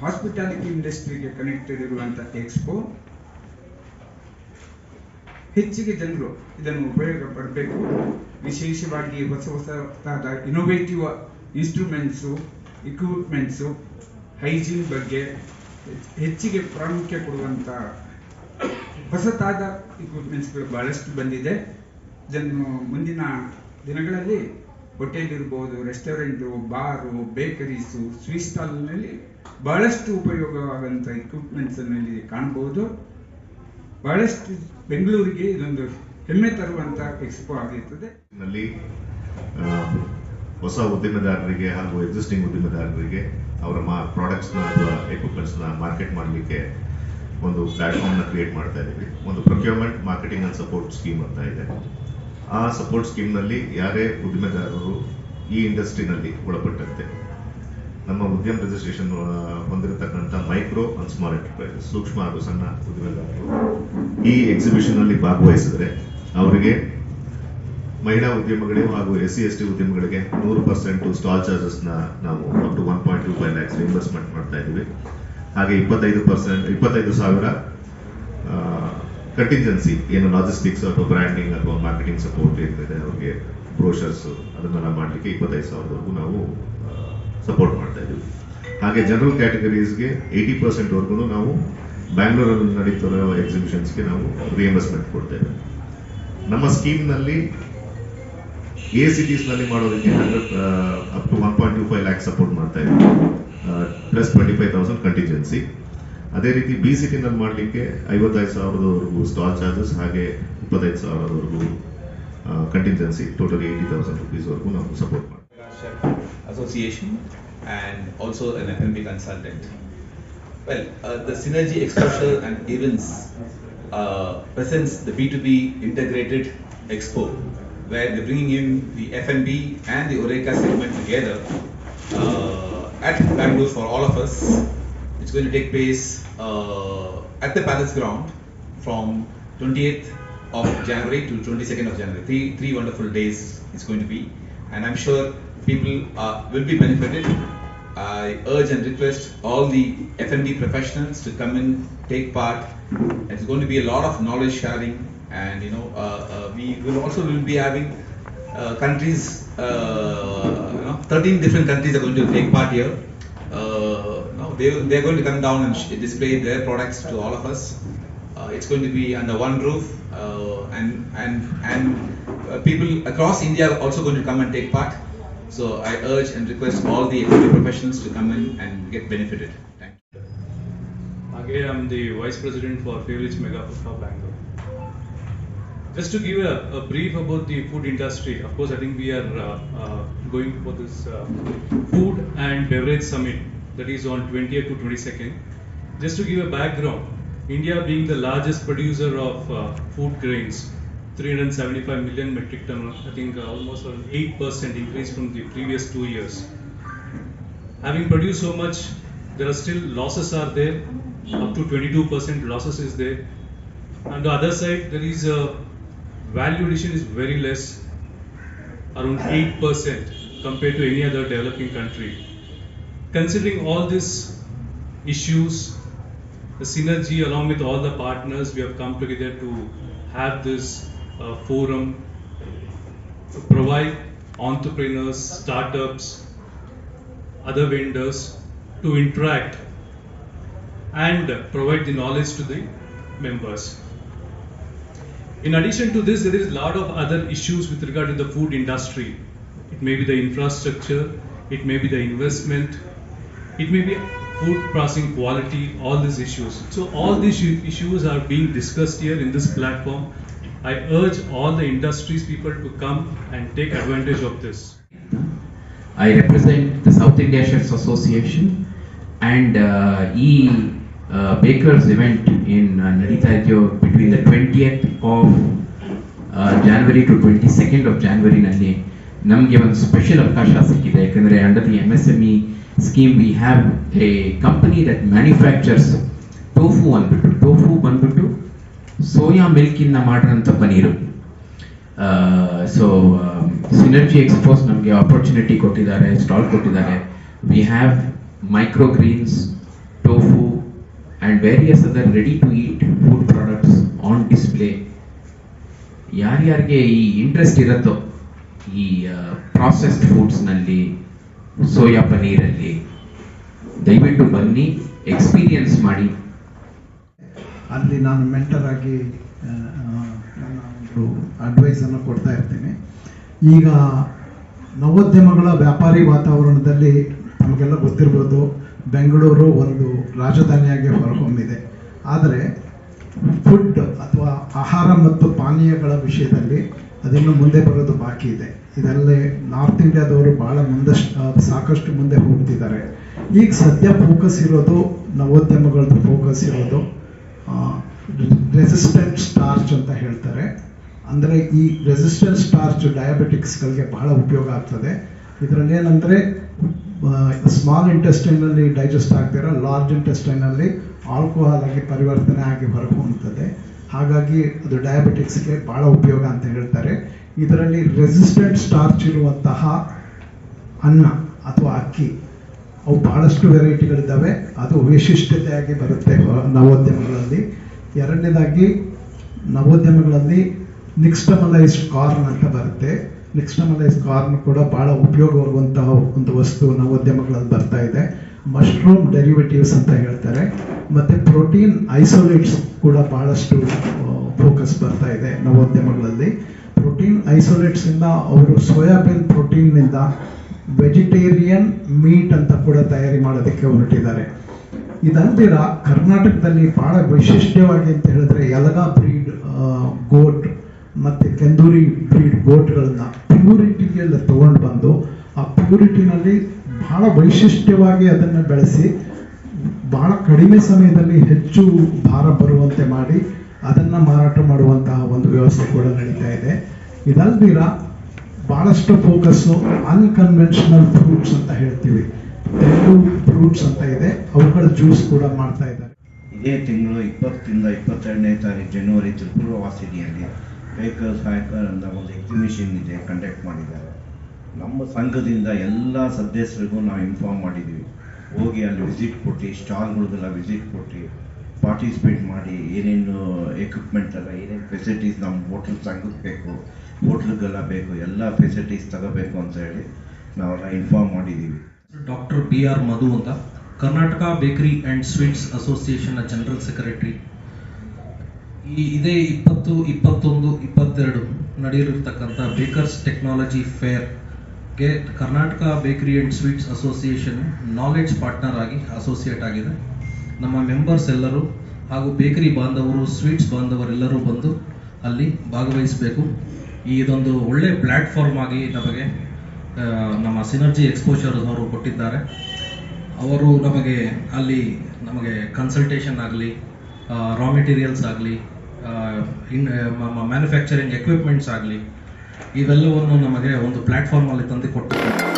Hospitality ಇಂಡಸ್ಟ್ರಿಗೆ connected ಇರುವಂಥ expo ಹೆಚ್ಚಿಗೆ ಜನರು ಇದನ್ನು ಉಪಯೋಗ ಪಡಬೇಕು. ವಿಶೇಷವಾಗಿ ಹೊಸ ಹೊಸದಾದ ಇನೋವೇಟಿವ್ ಇನ್ಸ್ಟ್ರೂಮೆಂಟ್ಸು ಇಕ್ವಿಪ್ಮೆಂಟ್ಸು ಹೈಜೀನ್ ಬಗ್ಗೆ ಹೆಚ್ಚ್- ಹೆಚ್ಚಿಗೆ ಪ್ರಾಮುಖ್ಯ ಕೊಡುವಂಥ ಹೊಸತಾದ ಇಕ್ವಿಪ್ಮೆಂಟ್ಸ್ಗಳು ಬಹಳಷ್ಟು ಬಂದಿದೆ. ಇದನ್ನು ಮುಂದಿನ ದಿನಗಳಲ್ಲಿ ಹೋಟೆಲ್ ಇರ್ಬೋದು ರೆಸ್ಟೋರೆಂಟು ಬಾರು ಬೇಕರೀಸು ಸ್ವೀಟ್ ಸ್ಟಾಲ್ನಲ್ಲಿ ಬಹಳಷ್ಟು ಉಪಯೋಗವಾಗುವಂಥ ಇಕ್ವಿಪ್ಮೆಂಟ್ಸ್ ಅನ್ನು ಇಲ್ಲಿ ಕಾಣಬಹುದು. ಬಹಳಷ್ಟು ಬೆಂಗಳೂರಿಗೆ ಇದೊಂದು ಹೆಮ್ಮೆ ತರುವಂತ ಎಕ್ಸ್ಪೋ ಆಗಿರ್ತದೆ. ಹೊಸ ಉದ್ದಿಮೆದಾರರಿಗೆ ಹಾಗೂ ಎಕ್ಸಿಸ್ಟಿಂಗ್ ಉದ್ದಿಮೆದಾರರಿಗೆ ಅವರ ಮಾ ಪ್ರಾಡಕ್ಟ್ಸ್ನ ಅಥವಾ ಎಕ್ವಿಪ್ಮೆಂಟ್ಸ್ನ ಮಾರ್ಕೆಟ್ ಮಾಡಲಿಕ್ಕೆ ಒಂದು ಪ್ಲಾಟ್ಫಾರ್ಮ್ನ ಕ್ರಿಯೇಟ್ ಮಾಡ್ತಾ ಇದ್ದೀವಿ. ಒಂದು procurement marketing and support scheme ಅಂತ ಇದೆ. ಆ ಸಪೋರ್ಟ್ ಸ್ಕೀಮ್ನಲ್ಲಿ ಯಾರೇ ಉದ್ದಿಮೆದಾರರು ಈ ಇಂಡಸ್ಟ್ರಿನಲ್ಲಿ ಒಳಪಟ್ಟಂತೆ ನಮ್ಮ ಉದ್ಯಮ ರಿಜಿಸ್ಟ್ರೇಷನ್ ಹೊಂದಿರತಕ್ಕಂಥ ಮೈಕ್ರೋ ಅಂಡ್ ಸ್ಮಾಲ್ ಎಂಟರ್ಪ್ರೈಸಸ್ ಸೂಕ್ಷ್ಮ ಹಾಗೂ ಸಣ್ಣ ಉದ್ದಿಮೆದಾರರು ಈ ಎಕ್ಸಿಬಿಷನ್ ಅಲ್ಲಿ ಭಾಗವಹಿಸಿದ್ರೆ ಅವರಿಗೆ ಮಹಿಳಾ ಉದ್ಯಮಗಳಿಗೆ ಹಾಗೂ ಎಸ್ ಸಿ ಎಸ್ ಟಿ ಉದ್ಯಮಗಳಿಗೆ ನೂರು ಪರ್ಸೆಂಟ್ ಸ್ಟಾಲ್ ಚಾರ್ಜಸ್ನ ನಾವು up to one point two five lakhs investment ಮಾಡ್ತಾ ಇದ್ದೀವಿ. ಹಾಗೆ ಇಪ್ಪತ್ತೈದು ಪರ್ಸೆಂಟ್ ಇಪ್ಪತ್ತೈದು ಸಾವಿರ ಕಂಟಿಂಜೆನ್ಸಿ ಏನು ಲಾಜಿಸ್ಟಿಕ್ಸ್ ಅಥವಾ ಬ್ರ್ಯಾಂಡಿಂಗ್ ಅಥವಾ ಮಾರ್ಕೆಟಿಂಗ್ ಸಪೋರ್ಟ್ ಏನಿದೆ, ಅವರಿಗೆ ಬ್ರೋಷರ್ಸ್ ಅದನ್ನೆಲ್ಲ ಮಾಡಲಿಕ್ಕೆ ಇಪ್ಪತ್ತೈದು ಸಾವಿರದವರೆಗೂ ನಾವು ಸಪೋರ್ಟ್ ಮಾಡ್ತಾ ಇದ್ದೀವಿ. ಹಾಗೆ ಜನರಲ್ ಕ್ಯಾಟಗರೀಸ್ಗೆ ಏಯ್ಟಿ ಪರ್ಸೆಂಟ್ವರೆಗೂ ನಾವು ಬ್ಯಾಂಗ್ಳೂರಲ್ಲಿ ನಡೀತಿರೋ ಎಕ್ಸಿಬಿಷನ್ಸ್ಗೆ ನಾವು ರಿಯಂಬರ್ಸ್ಮೆಂಟ್ ಕೊಡ್ತೇವೆ ನಮ್ಮ ಸ್ಕೀಮ್ನಲ್ಲಿ ಎ ಸಿಟೀಸ್ನಲ್ಲಿ ಮಾಡೋದಕ್ಕೆ hundred up to one point two five lakh support ಮಾಡ್ತಾ ಇದ್ದೀವಿ. Plus twenty five thousand contingency ಅದೇ ರೀತಿ ಬಿ ಸಿಟಿನಲ್ಲಿ ಮಾಡಲಿಕ್ಕೆ ಐವತ್ತೈದು ಸಾವಿರದವರೆಗೂ ಸ್ಟಾಲ್ ಚಾರ್ಜಸ್ ಹಾಗೆ ಇಪ್ಪತ್ತೈದು ಸಾವಿರದವರೆಗೂ ಕಂಟಿಜೆನ್ಸಿ ಟೋಟಲ್ ಏಯ್ಟಿ ತೌಸಂಡ್ ರುಪೀಸ್ವರೆಗೂ ನಾವು ಸಪೋರ್ಟ್ ಮಾಡ್ತೀವಿ Association and also an FMB consultant. Well, uh, the Synergy Exposure and Events uh, presents the B2B integrated expo where they're bringing in the FMB and the Oreca segment together uh, at Bangalore for all of us. It's going to take place uh, at the Palace Ground from 28th of January to 22nd of January. Three, three wonderful days it's going to be, and I'm sure people uh, will be benefited. I urge and request all the F&B professionals to come in, take part. It's going to be a lot of knowledge sharing, and you know, uh, uh, we will also will be having uh, countries. Uh, you know, 13 different countries are going to take part here. Uh, no, they they are going to come down and display their products to all of us. It's going to be under one roof, and and and people across India are also going to come and take part. So I urge and request all the F&B professionals to come in and get benefited. Thank you. Again, I'm the Vice President for Favorite Mega Food Bangalore. Just to give a, a brief about the food industry, of course, I think we are uh, uh, going for this uh, food and beverage summit that is on 20th to 22nd. Just to give a background, India being the largest producer of uh, food grains, 375 million metric ton, I think uh, almost an 8% increase from the previous two years having produced so much, there are still losses are there, up to 22% losses is there. On the other side, there is a value addition is very less, around 8% compared to any other developing country. Considering all these issues, the synergy along with all the partners, we have come together to have this uh, forum, to provide entrepreneurs, startups, other vendors to interact and provide the knowledge to the members. In addition to this, there is a lot of other issues with regard to the food industry. It may be the infrastructure, it may be the investment, it may be food processing quality, all these issues. So all these issues are being discussed here in this platform. I urge all the industries people to come and take advantage of this. I represent the South India Chefs Association and uh, ಈ bakers event ಇನ್ ನಡೀತಾ ಇದೆಯೋ between the twentieth of January to twenty second of ಜಾನ್ವರಿನಲ್ಲಿ ನಮಗೆ ಒಂದು special ಅವಕಾಶ ಸಿಕ್ಕಿದೆ ಯಾಕಂದರೆ under the M S M E scheme we have a company that manufactures tofu ಅಂದ್ಬಿಟ್ಟು tofu ಬಂದ್ಬಿಟ್ಟು soya ಮಿಲ್ಕಿಂದ ಮಾಡಿರೋಂಥ ಪನೀರು ಸೊ ಸಿನರ್ಜಿ ಎಕ್ಸ್ಪೋಸ್ ನಮಗೆ ಆಪರ್ಚುನಿಟಿ ಕೊಟ್ಟಿದ್ದಾರೆ ಸ್ಟಾಲ್ ಕೊಟ್ಟಿದ್ದಾರೆ. We have micro greens tofu and various other ready to eat food products on display ಯಾರ್ಯಾರಿಗೆ ಈ interest ಇರುತ್ತೋ ಈ ಪ್ರಾಸೆಸ್ಡ್ ಫುಡ್ಸ್ನಲ್ಲಿ ಸೋಯಾ ಪನೀರಲ್ಲಿ ದಯವಿಟ್ಟು ಬನ್ನಿ ಎಕ್ಸ್ಪೀರಿಯನ್ಸ್ ಮಾಡಿ. ಅಲ್ಲಿ ನಾನು ಮೆಂಟರ್ ಆಗಿ ಆ, ಆ, ನನ್ನ ಒಂದು ಅಡ್ವೈಸನ್ನು ಕೊಡ್ತಾ ಇರ್ತೀನಿ. ಈಗ ನವೋದ್ಯಮಗಳ ವ್ಯಾಪಾರಿ ವಾತಾವರಣದಲ್ಲಿ ನಮಗೆಲ್ಲ ಗೊತ್ತಿರ್ಬೋದು ಬೆಂಗಳೂರು ಒಂದು ರಾಜಧಾನಿಯಾಗಿ ಹೊರಹೊಮ್ಮಿದೆ. ಆದರೆ ಫುಡ್ ಅಥವಾ ಆಹಾರ ಮತ್ತು ಪಾನೀಯಗಳ ವಿಷಯದಲ್ಲಿ ಅದನ್ನು ಮುಂದೆ ಬರೋದು ಬಾಕಿ ಇದೆ. ಇದರಲ್ಲಿ ನಾರ್ತ್ ಇಂಡಿಯಾದವರು ಭಾಳ ಮುಂದಷ್ಟು ಸಾಕಷ್ಟು ಮುಂದೆ ಹೋಗ್ತಿದ್ದಾರೆ. ಈಗ ಸದ್ಯ ಫೋಕಸ್ ಇರೋದು ನವೋದ್ಯಮಗಳದ್ದು ಫೋಕಸ್ ಇರೋದು. ರೆಸಿಸ್ಟೆಂಟ್ ಸ್ಟಾರ್ಚ್ ಅಂತ ಹೇಳ್ತಾರೆ. ಅಂದರೆ ಈ ರೆಸಿಸ್ಟೆಂಟ್ ಸ್ಟಾರ್ಚ್ ಡಯಾಬಿಟಿಕ್ಸ್ಗಳಿಗೆ ಬಹಳ ಉಪಯೋಗ ಆಗ್ತದೆ. ಇದರಲ್ಲಿ ಏನಂದರೆ ಸ್ಮಾಲ್ ಇಂಟೆಸ್ಟೈನಲ್ಲಿ ಡೈಜೆಸ್ಟ್ ಆಗ್ತಿರೋ ಲಾರ್ಜ್ ಇಂಟೆಸ್ಟೈನಲ್ಲಿ ಆಲ್ಕೋಹಾಲ್ ಆಗಿ ಪರಿವರ್ತನೆ ಆಗಿ ಹೊರಗೆ ಹೊಮ್ಮುತ್ತದೆ ಹಾಗಾಗಿ ಅದು ಡಯಾಬಿಟಿಕ್ಸ್ಗೆ ಭಾಳ ಉಪಯೋಗ ಅಂತ ಹೇಳ್ತಾರೆ. ಇದರಲ್ಲಿ ರೆಸಿಸ್ಟೆಂಟ್ ಸ್ಟಾರ್ಚ್ ಇರುವಂತಹ ಅನ್ನ ಅಥವಾ ಅಕ್ಕಿ ಅವು ಬಹಳಷ್ಟು ವೆರೈಟಿಗಳಿದ್ದಾವೆ. ಅದು ವೈಶಿಷ್ಟ್ಯತೆಯಾಗಿ ಬರುತ್ತೆ ನವೋದ್ಯಮಗಳಲ್ಲಿ. ಎರಡನೇದಾಗಿ, ನವೋದ್ಯಮಗಳಲ್ಲಿ ನಿಕ್ಸ್ಟಮಲೈಸ್ಡ್ ಕಾರ್ನ್ ಅಂತ ಬರುತ್ತೆ. ನಿಕ್ಸ್ಟಮಲೈಸ್ ಕಾರ್ನ್ ಕೂಡ ಬಹಳ ಉಪಯೋಗವಾಗುವಂತಹ ಒಂದು ವಸ್ತು ನವೋದ್ಯಮಗಳಲ್ಲಿ ಬರ್ತಾ ಇದೆ. ಮಶ್ರೂಮ್ ಡೆರಿವೇಟಿವ್ಸ್ ಅಂತ ಹೇಳ್ತಾರೆ. ಮತ್ತು ಪ್ರೋಟೀನ್ ಐಸೋಲೇಟ್ಸ್ ಕೂಡ ಭಾಳಷ್ಟು ಫೋಕಸ್ ಬರ್ತಾ ಇದೆ ನವೋದ್ಯಮಗಳಲ್ಲಿ. ಪ್ರೋಟೀನ್ ಐಸೋಲೇಟ್ಸಿಂದ ಅವರು ಸೋಯಾಬೀನ್ ಪ್ರೋಟೀನ್ನಿಂದ ವೆಜಿಟೇರಿಯನ್ ಮೀಟ್ ಅಂತ ಕೂಡ ತಯಾರಿ ಮಾಡೋದಕ್ಕೆ ಹೊರಟಿದ್ದಾರೆ. ಇದಲ್ದಿರ ಕರ್ನಾಟಕದಲ್ಲಿ ಬಹಳ ವೈಶಿಷ್ಟ್ಯವಾಗಿ ಅಂತ ಹೇಳಿದ್ರೆ ಯಲಗಾ ಬ್ರೀಡ್ ಗೋಟ್ ಮತ್ತೆ ಕೆಂದೂರಿ ಬ್ರೀಡ್ ಗೋಟ್ಗಳನ್ನ ಪ್ಯೂರಿಟಿಗೆಲ್ಲ ತಗೊಂಡು ಬಂದು ಆ ಪ್ಯೂರಿಟಿನಲ್ಲಿ ಬಹಳ ವೈಶಿಷ್ಟ್ಯವಾಗಿ ಅದನ್ನು ಬೆಳೆಸಿ ಬಹಳ ಕಡಿಮೆ ಸಮಯದಲ್ಲಿ ಹೆಚ್ಚು ಭಾರ ಬರುವಂತೆ ಮಾಡಿ ಅದನ್ನು ಮಾರಾಟ ಮಾಡುವಂತಹ ಒಂದು ವ್ಯವಸ್ಥೆ ಕೂಡ ನಡೀತಾ ಇದೆ. ಇದಲ್ದಿರ ಬಹಳಷ್ಟು ಫೋಕಸ್ಸು ಅನ್ಕನ್ವೆನ್ಷನಲ್ ಫ್ರೂಟ್ಸ್ ಅಂತ ಹೇಳ್ತೀವಿ. ತೆಂಗು ಫ್ರೂಟ್ಸ್ ಅಂತ ಇದೆ. ಅವುಗಳ ಜ್ಯೂಸ್ ಕೂಡ ಮಾಡ್ತಾ ಇದ್ದಾರೆ. ಇದೇ ತಿಂಗಳು ಇಪ್ಪತ್ತರಿಂದ ಇಪ್ಪತ್ತೆರಡನೇ ತಾರೀಕು ಜನವರಿ ತ್ರಿಪುರ ವಾಸಿನಿಯಲ್ಲಿ ಬೇಕರ್ ಸಾಯ್ಕರ್ ಅಂತ ಒಂದು ಎಕ್ಸಿಬಿಷನ್ ಇದೆ ಕಂಡಕ್ಟ್ ಮಾಡಿದ್ದಾರೆ. ನಮ್ಮ ಸಂಘದಿಂದ ಎಲ್ಲ ಸದಸ್ಯರಿಗೂ ನಾವು ಇನ್ಫಾರ್ಮ್ ಮಾಡಿದ್ದೀವಿ. ಹೋಗಿ ಅಲ್ಲಿ ವಿಸಿಟ್ ಕೊಟ್ಟು ಸ್ಟಾಲ್ಗಳಿಗೆಲ್ಲ ವಿಸಿಟ್ ಕೊಟ್ಟು ಪಾರ್ಟಿಸಿಪೇಟ್ ಮಾಡಿ ಏನೇನು ಎಕ್ವಿಪ್ಮೆಂಟ್ ಎಲ್ಲ, ಏನೇನು ಫೆಸಿಲಿಟೀಸ್ ನಮ್ಮ ಹೋಟೆಲ್ ಸಂಘಕ್ಕೆ ಬೇಕು ಹೋಟ್ಲಿಗೆಲ್ಲ ಬೇಕು, ಎಲ್ಲ ಫೆಸಿಲಿಟೀಸ್ ತಗೋಬೇಕು ಅಂತ ಹೇಳಿ ನಾವೆಲ್ಲ ಇನ್ಫಾರ್ಮ್ ಮಾಡಿದ್ದೀವಿ ಡಾಕ್ಟರ್ ಬಿ ಆರ್ ಮಧು ಅಂತ. ಕರ್ನಾಟಕ ಬೇಕರಿ ಆ್ಯಂಡ್ ಸ್ವೀಟ್ಸ್ ಅಸೋಸಿಯೇಷನ್ನ ಜನರಲ್ ಸೆಕ್ರೆಟರಿ. ಈ ಇದೇ ಇಪ್ಪತ್ತು, ಇಪ್ಪತ್ತೊಂದು, ಇಪ್ಪತ್ತೆರಡು ನಡೆಯಲಿರ್ತಕ್ಕಂಥ bakers technology ಫೇರ್ಗೆ Karnataka bakery and sweets association knowledge partner ಆಗಿ ಅಸೋಸಿಯೇಟ್ ಆಗಿದೆ. ನಮ್ಮ ಮೆಂಬರ್ಸ್ ಎಲ್ಲರೂ ಹಾಗೂ ಬೇಕರಿ ಬಾಂಧವರು, ಸ್ವೀಟ್ಸ್ ಬಾಂಧವರೆಲ್ಲರೂ ಬಂದು ಅಲ್ಲಿ ಭಾಗವಹಿಸಬೇಕು. ಇದೊಂದು ಒಳ್ಳೆ ಪ್ಲ್ಯಾಟ್ಫಾರ್ಮ್ ಆಗಿ ನಮಗೆ ನಮ್ಮ ಸಿನರ್ಜಿ ಎಕ್ಸ್ಪೋಜರ್ ಅವರು ಕೊಟ್ಟಿದ್ದಾರೆ. ಅವರು ನಮಗೆ ಅಲ್ಲಿ ನಮಗೆ ಕನ್ಸಲ್ಟೇಷನ್ ಆಗಲಿ ರಾ ಮೆಟೀರಿಯಲ್ಸ್ ಆಗಲಿ ಇನ್ ಮ್ಯಾನುಫ್ಯಾಕ್ಚರಿಂಗ್ ಎಕ್ವಿಪ್ಮೆಂಟ್ಸ್ ಆಗಲಿ, ಇವೆಲ್ಲವನ್ನು ನಮಗೆ ಒಂದು ಪ್ಲ್ಯಾಟ್ಫಾರ್ಮಲ್ಲಿ ತಂದು ಕೊಟ್ಟಿದ್ದಾರೆ.